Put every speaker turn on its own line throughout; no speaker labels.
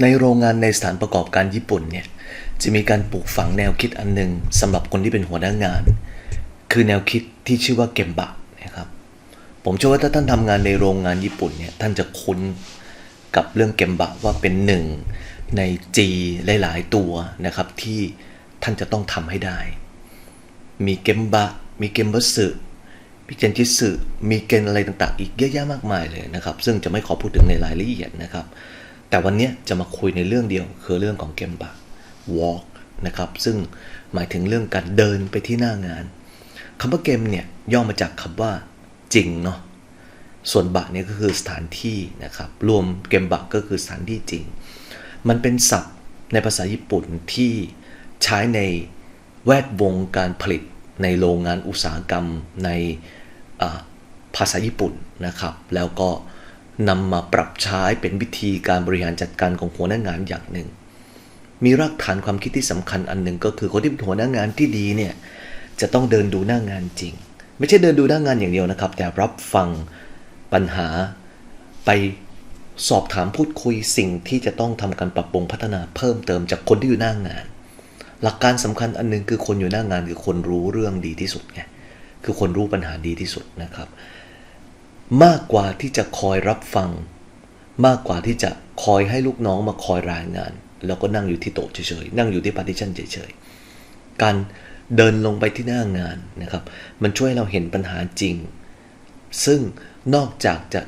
ในโรงงานในสถานประกอบการญี่ปุ่นเนี่ยจะมีการปลูกฝังแนวคิดอันหนึ่งสำหรับคนที่เป็นหัวหน้างาน คือแนวคิดที่ชื่อว่าเกมบะนะครับผมเชื่อว่าถ้าท่านทำงานในโรงงานญี่ปุ่นเนี่ยท่านจะคุ้นกับเรื่องเกมบะว่าเป็นหนึ่งในจีหลาย ๆ ตัวนะครับที่ท่านจะต้องทำให้ได้ มีเกมบะ มีเกมบัสึมีเกนจิสึมีเกนอะไรต่าง ๆ อีกเยอะแยะมากมายเลยนะครับ ซึ่งจะไม่ขอพูดถึงในรายละเอียดนะครับ แต่วันนี้จะมาคุยในเรื่องเดียว คือเรื่องของเกมบะ walk นะครับ ซึ่งหมายถึงเรื่องการเดินไปที่หน้างานคำว่าเกมเนี่ยย่อมาจากคำว่าจริงเนาะส่วนบะเนี่ยก็คือสถานที่นะครับ รวมเกมบะก็คือสถานที่จริง มันเป็นศัพท์ในภาษาญี่ปุ่นที่ใช้ในแวดวงการผลิตในโรงงานอุตสาหกรรมในภาษาญี่ปุ่นนะครับ แล้วก็ นำมาปรับใช้เป็นวิธีการบริหารจัดการของหัวหน้างานอย่างหนึ่ง มีรากฐานความคิดที่สำคัญอันหนึ่งก็คือคนที่เป็นหัวหน้างานที่ดีเนี่ยจะต้องเดินดูหน้างานจริง ไม่ใช่เดินดูหน้างานอย่างเดียวนะครับ แต่รับฟังปัญหาไปสอบถามพูดคุยสิ่งที่จะต้องทำการปรับปรุงพัฒนาเพิ่มเติมจากคนที่อยู่หน้างาน หลักการสำคัญอันหนึงคือคนอยู่หน้างานคือคนรู้เรื่องดีที่สุดไงคือคนรู้ปัญหาดีที่สุดนะครับ มากกว่าที่จะคอยรับฟัง มากกว่าที่จะคอยให้ลูกน้องมาคอยรายงาน แล้วก็นั่งอยู่ที่โต๊ะเฉยๆนั่งอยู่ที่ปาร์ติชันเฉยๆการเดินลงไปที่หน้างานนะครับ มันช่วยให้เราเห็นปัญหาจริง ซึ่งนอกจากจะ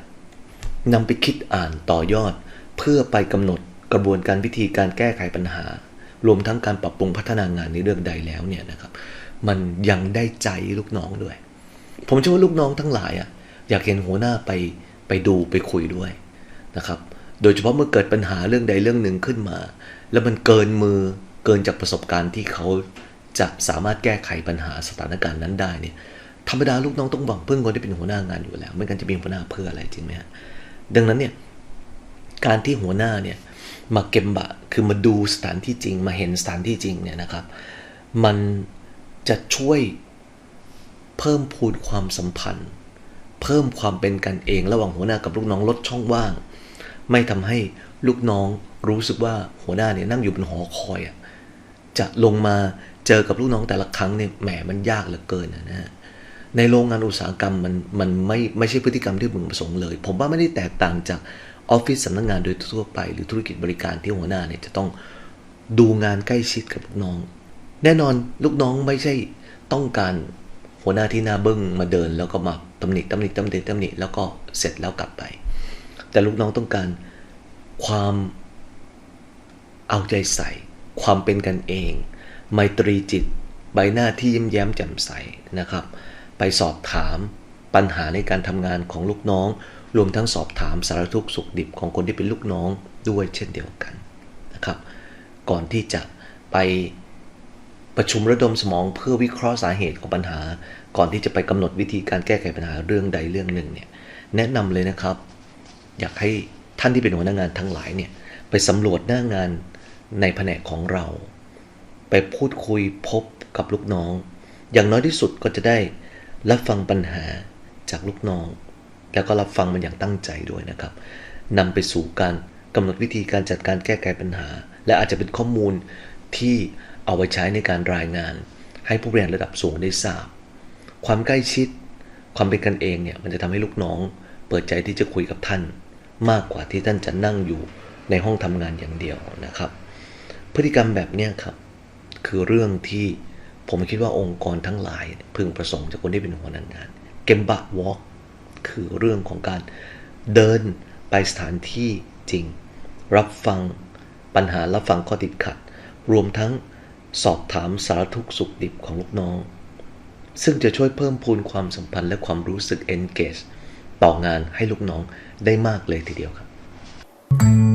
นำไปคิดอ่านต่อยอด เพื่อไปกำหนดกระบวนการวิธีการแก้ไขปัญหา รวมทั้งการปรับปรุงพัฒนางานในเรื่องใดแล้วเนี่ยนะครับ มันยังได้ใจลูกน้องด้วย ผมเชื่อว่าลูกน้องทั้งหลายอะ อยากเห็นหัวหน้าไปไปดูไปคุยด้วยนะครับ โดยเฉพาะเมื่อเกิดปัญหาเรื่องใดเรื่องหนึ่งขึ้นมา แล้วมันเกินมือเกินจากประสบการณ์ที่เขาจะสามารถแก้ไขปัญหาสถานการณ์นั้นได้เนี่ยธรรมดาลูกน้องต้องหวังพึ่งคนที่เป็นหัวหน้างานอยู่แล้ว ไม่งั้นจะมีหัวหน้าเพื่ออะไรจริงไหมฮะดังนั้นเนี่ยการที่หัวหน้าเนี่ยมาเก็มบะคือมาดูสถานที่จริง มาเห็นสถานที่จริงเนี่ยนะครับ มันจะช่วยเพิ่มพูนความสัมพันธ์ เพิ่มความเป็นกันเอง ระหว่างหัวหน้ากับลูกน้องลดช่องว่าง ไม่ทำให้ลูกน้องรู้สึกว่าหัวหน้าเนี่ยนั่งอยู่บนหอคอยอะจะลงมาเจอกับลูกน้องแต่ละครั้งเนี่ยแหมมันยากเหลือเกินนะฮะในโรงงานอุตสาหกรรมมันมันไม่ไม่ใช่พฤติกรรมที่พึงประสงค์เลย ผมว่าไม่ได้แตกต่างจากออฟฟิศสำนักงานโดยทั่วไป หรือธุรกิจบริการที่หัวหน้าเนี่ยจะต้องดูงานใกล้ชิดกับลูกน้อง แน่นอนลูกน้องไม่ใช่ต้องการหัวหน้าที่หน้าเบิ้งมาเดินแล้วก็มา ตำหนิตำหนิตำหนิตำหนิแล้วก็เสร็จแล้วกลับไป แต่ลูกน้องต้องการความเอาใจใส่ ความเป็นกันเอง ไมตรีจิต ใบหน้าที่ยิ้มแย้มแจ่มใสนะครับ ไปสอบถามปัญหาในการทำงานของลูกน้อง รวมทั้งสอบถามสารทุกข์สุขดิบของคนที่เป็นลูกน้องด้วยเช่นเดียวกันนะครับ ก่อนที่จะไป ประชุมระดมสมองเพื่อวิเคราะห์สาเหตุของปัญหา ก่อนที่จะไปกำหนดวิธีการแก้ไขปัญหาเรื่องใดเรื่องหนึ่งเนี่ยแนะนำเลยนะครับ อยากให้ท่านที่เป็นหัวหน้างานทั้งหลายเนี่ยไปสำรวจหน้างานในแผนกของเรา ไปพูดคุยพบกับลูกน้อง อย่างน้อยที่สุดก็จะได้รับฟังปัญหาจากลูกน้อง แล้วก็รับฟังมันอย่างตั้งใจด้วยนะครับนำไปสู่การกำหนดวิธีการจัดการแก้ไขปัญหา และอาจจะเป็นข้อมูลที่ เอาไว้ใช้ในการรายงาน ให้ผู้บริหารระดับสูงได้ทราบ ความใกล้ชิด ความเป็นกันเองเนี่ยมันจะทำให้ลูกน้อง เปิดใจที่จะคุยกับท่าน มากกว่าที่ท่านจะนั่งอยู่ในห้องทำงานอย่างเดียวนะครับ พฤติกรรมแบบเนี้ยครับคือเรื่องที่ผมคิดว่าองค์กรทั้งหลาย พึงประสงค์จากคนที่เป็นหัวหน้างาน เกมบะวอล์กคือเรื่องของการเดินไปสถานที่จริง รับฟังปัญหารับฟังข้อติดขัด รวมทั้ง สอบถามสารทุกสุขดิบของลูกน้อง ซึ่งจะช่วยเพิ่มพูนความสัมพันธ์และความรู้สึก engage ต่องานให้ลูกน้องได้มากเลยทีเดียวครับ thank you